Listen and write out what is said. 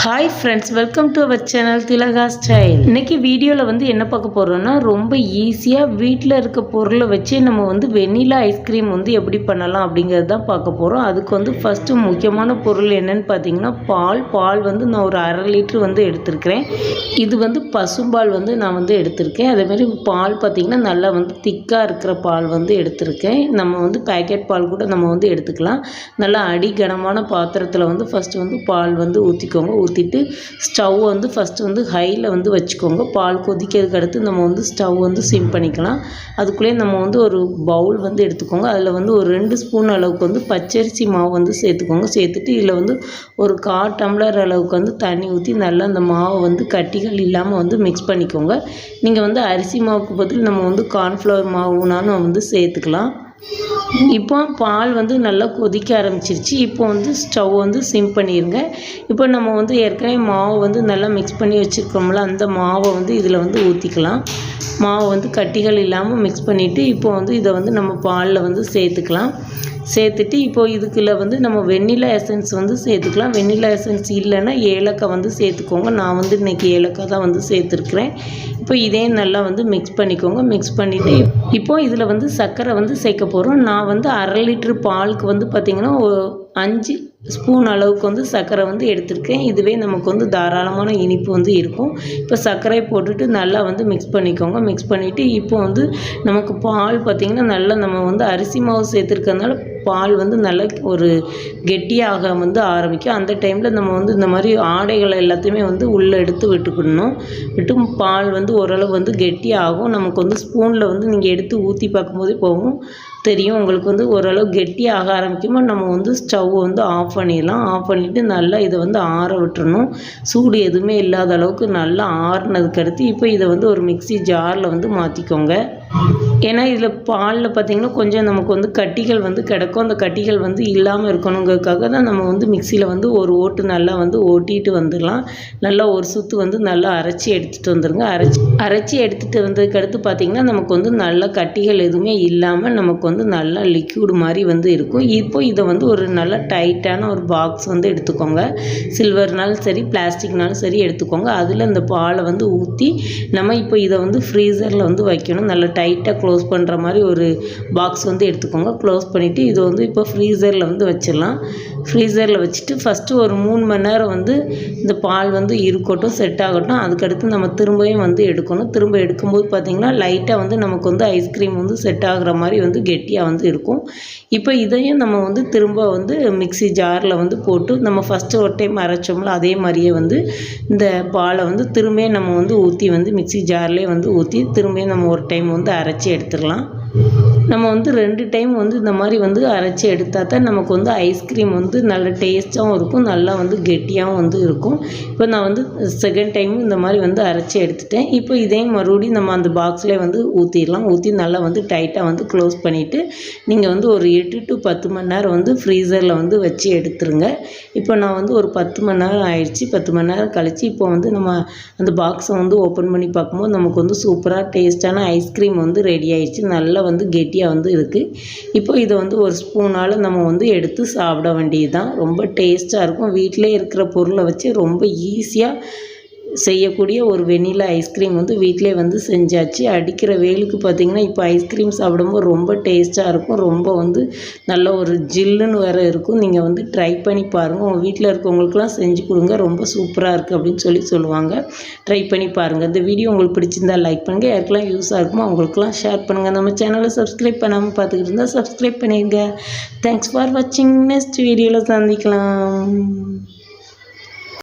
Hi friends welcome to our channel Thilaga style இன்னைக்கு வீடியோவில் வந்து என்ன பார்க்க போகிறோம்னா ரொம்ப ஈஸியாக வீட்டில் இருக்க பொருளை வச்சு நம்ம வந்து வெண்ணிலா ஐஸ்கிரீம் வந்து எப்படி பண்ணலாம் அப்படிங்கிறது தான் பார்க்க போகிறோம் அதுக்கு வந்து ஃபஸ்ட்டு முக்கியமான பொருள் என்னன்னு பார்த்தீங்கன்னா பால். பால் வந்து நான் ஒரு அரை லிட்டர் வந்து எடுத்திருக்கிறேன். இது வந்து பசும்பால் வந்து நான் வந்து எடுத்திருக்கேன். அதேமாதிரி பால் பார்த்திங்கன்னா நல்லா வந்து திக்காக இருக்கிற பால் வந்து எடுத்திருக்கேன். நம்ம வந்து பேக்கெட் பால் கூட நம்ம வந்து எடுத்துக்கலாம். நல்லா அடிகனமான பாத்திரத்தில் வந்து ஃபஸ்ட்டு வந்து பால் வந்து ஊற்றிக்கோங்க ஊற்றிட்டு ஸ்டவ் வந்து ஃபஸ்ட்டு வந்து ஹையில் வந்து வச்சுக்கோங்க. பால் கொதிக்கிறதுக்கு அடுத்து நம்ம வந்து ஸ்டவ் வந்து சிம் பண்ணிக்கலாம். அதுக்குள்ளேயே நம்ம வந்து ஒரு பவுல் வந்து எடுத்துக்கோங்க. அதில் வந்து ஒரு ரெண்டு ஸ்பூன் அளவுக்கு வந்து பச்சரிசி மாவு வந்து சேர்த்துக்கோங்க. சேர்த்துட்டு இதில் வந்து ஒரு கா டம்ளர் அளவுக்கு வந்து தண்ணி ஊற்றி நல்லா அந்த மாவை வந்து கட்டிகள் இல்லாமல் வந்து மிக்ஸ் பண்ணிக்கோங்க. நீங்கள் வந்து அரிசி மாவுக்கு பதில் நம்ம வந்து கார்ன்ஃப்ளவர் மாவுனாலும் வந்து சேர்த்துக்கலாம். இப்போ பால் வந்து நல்லா கொதிக்க ஆரம்பிச்சிருச்சு. இப்போ வந்து ஸ்டவ் வந்து சிம் பண்ணிடுங்க இப்போ நம்ம வந்து ஏற்கனவே மாவு வந்து நல்லா மிக்ஸ் பண்ணி வச்சுருக்கோம்ல அந்த மாவை வந்து இதில் வந்து ஊற்றிக்கலாம் மாவு வந்து கட்டிகள் இல்லாமல் மிக்ஸ் பண்ணிவிட்டு இப்போ வந்து இதை வந்து நம்ம பாலில் வந்து சேர்த்துக்கலாம். சேர்த்துட்டு இப்போ இதுக்குள்ளே வந்து நம்ம வெண்ணிலா எசன்ஸ் வந்து சேர்த்துக்கலாம். வெண்ணிலா எசன்ஸ் இல்லைன்னா ஏலக்காய் வந்து சேர்த்துக்கோங்க. நான் வந்து இன்றைக்கி ஏலக்காய் தான் வந்து சேர்த்துருக்குறேன். இப்போ இதே நல்லா வந்து மிக்ஸ் பண்ணிக்கோங்க. மிக்ஸ் பண்ணிவிட்டு இப்போது இதில் வந்து சர்க்கரை வந்து சேர்க்க போகிறோம் நான் வந்து அரை லிட்ரு பாலுக்கு வந்து பார்த்திங்கன்னா அஞ்சு ஸ்பூன் அளவுக்கு வந்து சர்க்கரை வந்து எடுத்திருக்கேன். இதுவே நமக்கு வந்து தாராளமான இனிப்பு வந்து இருக்கும். இப்போ சர்க்கரை போட்டுட்டு நல்லா வந்து மிக்ஸ் பண்ணிக்கோங்க. மிக்ஸ் பண்ணிவிட்டு இப்போ வந்து நமக்கு பால் பார்த்திங்கன்னா நல்லா நம்ம வந்து அரிசி மாவு சேர்த்துருக்கறதுனால பால் வந்து நல்லா ஒரு கெட்டியாக வந்து ஆரம்பிக்கும். அந்த டைமில் நம்ம வந்து இந்த மாதிரி ஆடைகளை எல்லாத்தையுமே வந்து உள்ளே எடுத்து விட்டுக்கிடணும் விட்டு பால் வந்து ஓரளவு வந்து கெட்டியாகும். நமக்கு வந்து ஸ்பூனில் வந்து நீங்கள் எடுத்து ஊற்றி பார்க்கும்போதே போகும். தெரியும். உங்களுக்கு வந்து ஓரளவு கெட்டியாக ஆரம்பிக்குமோ நம்ம வந்து ஸ்டவ் வந்து ஆஃப் பண்ணிடலாம். ஆஃப் பண்ணிவிட்டு நல்லா இதை வந்து ஆற விட்டுறணும். சூடு எதுவுமே இல்லாத அளவுக்கு நல்லா ஆறுனதுக்கு அடுத்து இப்போ இதை வந்து ஒரு மிக்சி ஜாரில் வந்து மாற்றிக்கோங்க ஏன்னா இதில் பாலில் பார்த்திங்கன்னா கொஞ்சம் நமக்கு வந்து கட்டிகள் வந்து கிடக்கும். அந்த கட்டிகள் வந்து இல்லாமல் இருக்கணுங்கிறதுக்காக தான் நம்ம வந்து மிக்சியில் வந்து ஒரு ஓட்டு நல்லா வந்து ஓட்டிட்டு வந்துடலாம். நல்லா ஒரு சுற்று வந்து நல்லா அரைச்சி எடுத்துகிட்டு வந்துடுங்க அரைச்சி அரைச்சி எடுத்துகிட்டு வந்ததுக்கு அடுத்து பார்த்திங்கன்னா நமக்கு வந்து நல்ல கட்டிகள் எதுவுமே இல்லாமல் நமக்கு வந்து நல்லா லிக்யூடு மாதிரி வந்து இருக்கும். இப்போ இதை வந்து ஒரு நல்ல டைட்டான ஒரு பாக்ஸ் வந்து எடுத்துக்கோங்க. சில்வர்னாலும் சரி பிளாஸ்டிக்னாலும் சரி எடுத்துக்கோங்க. அதில் இந்த பாலை வந்து ஊற்றி நம்ம இப்போ இதை வந்து ஃப்ரீசரில் வந்து வைக்கணும். நல்லா டைட்டாக க்ளோஸ் பண்ணுற மாதிரி ஒரு பாக்ஸ் வந்து எடுத்துக்கோங்க. க்ளோஸ் பண்ணிவிட்டு இது வந்து இப்போ ஃப்ரீசரில் வந்து வச்சிடலாம். ஃப்ரீசரில் வச்சுட்டு ஃபஸ்ட்டு ஒரு மூணு மணி நேரம் வந்து இந்த பால் வந்து இருக்கட்டும் செட் ஆகட்டும். அதுக்கடுத்து நம்ம திரும்பவும் வந்து எடுக்கணும். திரும்ப எடுக்கும்போது பார்த்திங்கன்னா லைட்டாக வந்து நமக்கு வந்து ஐஸ்கிரீம் வந்து செட் ஆகிற மாதிரி வந்து கெட்டியாக வந்து இருக்கும். இப்போ இதையும் நம்ம வந்து திரும்ப வந்து மிக்சி ஜாரில் வந்து போட்டு நம்ம ஃபஸ்ட்டு ஒரு டைம் அரைச்சோம்ல அதே மாதிரியே வந்து இந்த பாலை வந்து திரும்ப நம்ம வந்து ஊற்றி வந்து மிக்சி ஜார்லேயே வந்து ஊற்றி திரும்ப நம்ம ஒரு டைம் வந்து அரைச்சி எடுத்துடலாம் நம்ம வந்து ரெண்டு டைம் வந்து இந்த மாதிரி வந்து அரைச்சி எடுத்தால் தான் நமக்கு வந்து ஐஸ்கிரீம் வந்து நல்ல டேஸ்ட்டாகவும் இருக்கும் நல்லா வந்து கெட்டியாகவும் வந்து இருக்கும். இப்போ நான் வந்து செகண்ட் டைமும் இந்த மாதிரி வந்து அரைச்சி எடுத்துட்டேன். இப்போ இதையும் மறுபடியும் நம்ம அந்த பாக்ஸ்லேயே வந்து ஊற்றிடலாம் ஊற்றி நல்லா வந்து டைட்டாக வந்து க்ளோஸ் பண்ணிவிட்டு நீங்கள் வந்து ஒரு எட்டு டு பத்து மணி நேரம் வந்து ஃப்ரீசரில் வந்து வச்சு எடுத்துருங்க. இப்போ நான் வந்து ஒரு பத்து மணி நேரம் ஆயிடுச்சு. பத்து மணி நேரம் கழித்து இப்போ வந்து நம்ம அந்த பாக்ஸை வந்து ஓப்பன் பண்ணி பார்க்கும்போது நமக்கு வந்து சூப்பராக டேஸ்ட்டான ஐஸ்கிரீம் வந்து ரெடி ஆயிடுச்சு. நல்லா வந்து கெட்டி வெரைட்டியாக வந்து இருக்குது இப்போ இதை வந்து ஒரு ஸ்பூனால் நம்ம வந்து எடுத்து சாப்பிட வேண்டியது தான் ரொம்ப டேஸ்ட்டாக இருக்கும். வீட்டிலே இருக்கிற பொருளை வச்சு ரொம்ப ஈஸியாக செய்யக்கூடிய ஒரு வெண்ணிலா ஐஸ்கிரீம் வந்து வீட்டிலே வந்து செஞ்சாச்சு. அடிக்கிற வெயிலுக்கு பார்த்திங்கன்னா இப்போ ஐஸ்கிரீம் சாப்பிடும்போது ரொம்ப டேஸ்ட்டாக இருக்கும். ரொம்ப வந்து நல்ல ஒரு ஜில்லுன்னு வேறு இருக்கும். நீங்கள் வந்து ட்ரை பண்ணி பாருங்கள் உங்கள் வீட்டில் இருக்கவங்களுக்குலாம் செஞ்சு கொடுங்க. ரொம்ப சூப்பராக இருக்குது அப்படின்னு சொல்லி சொல்லுவாங்க. ட்ரை பண்ணி பாருங்கள் இந்த வீடியோ உங்களுக்கு பிடிச்சிருந்தா லைக் பண்ணுங்கள் யாருக்கெல்லாம் யூஸாக இருக்குமோ அவங்களுக்குலாம் ஷேர் பண்ணுங்கள் நம்ம சேனலை சப்ஸ்கிரைப் பண்ணாமல் பார்த்துக்கிட்டு இருந்தால் சப்ஸ்கிரைப் பண்ணிடுங்க தேங்க்ஸ் ஃபார் வாட்சிங் நெக்ஸ்ட் வீடியோவில் சந்திக்கலாம்.